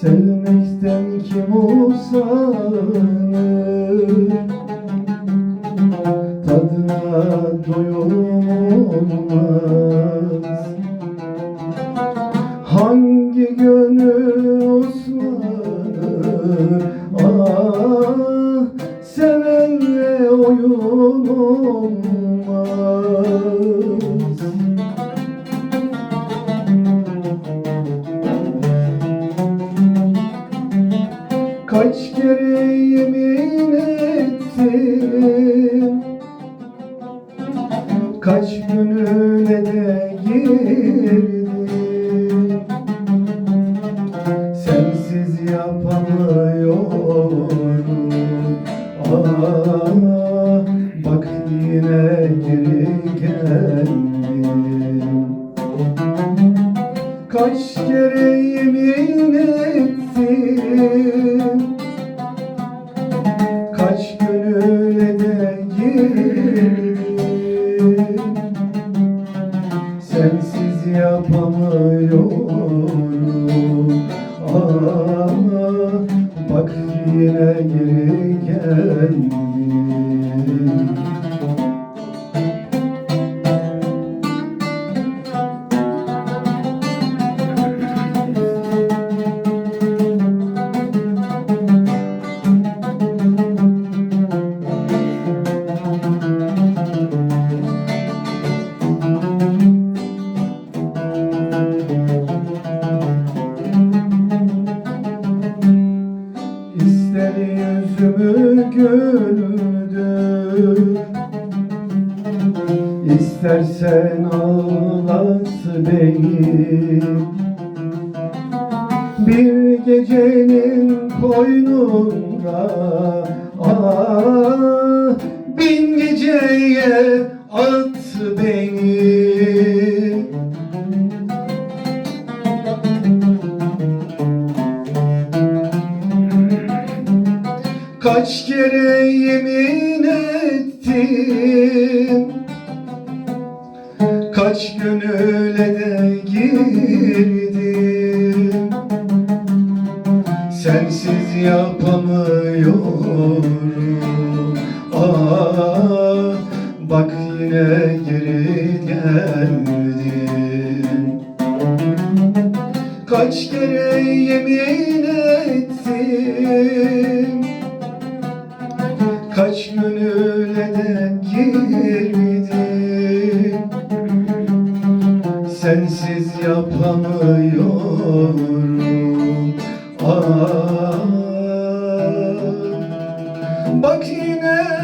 Sevmekten kim usanır Tadına doyum oyun olmaz. Kaç kere yemin ettim. Kaç gönüle de girdim Sensiz yapamıyorum. Ah bak yine geri geldim güldür İstersen ağlat beni. Bir gecenin koynunda Ah bin geceye at Kaç kere yemin ettim. Kaç gönüle de girdim. Sensiz yapamıyorum. Ah bak yine geri geldim. Kaç kere yemin ettim Kaç gönüle de girdim Sensiz yapamıyorum. Ah. Bak yine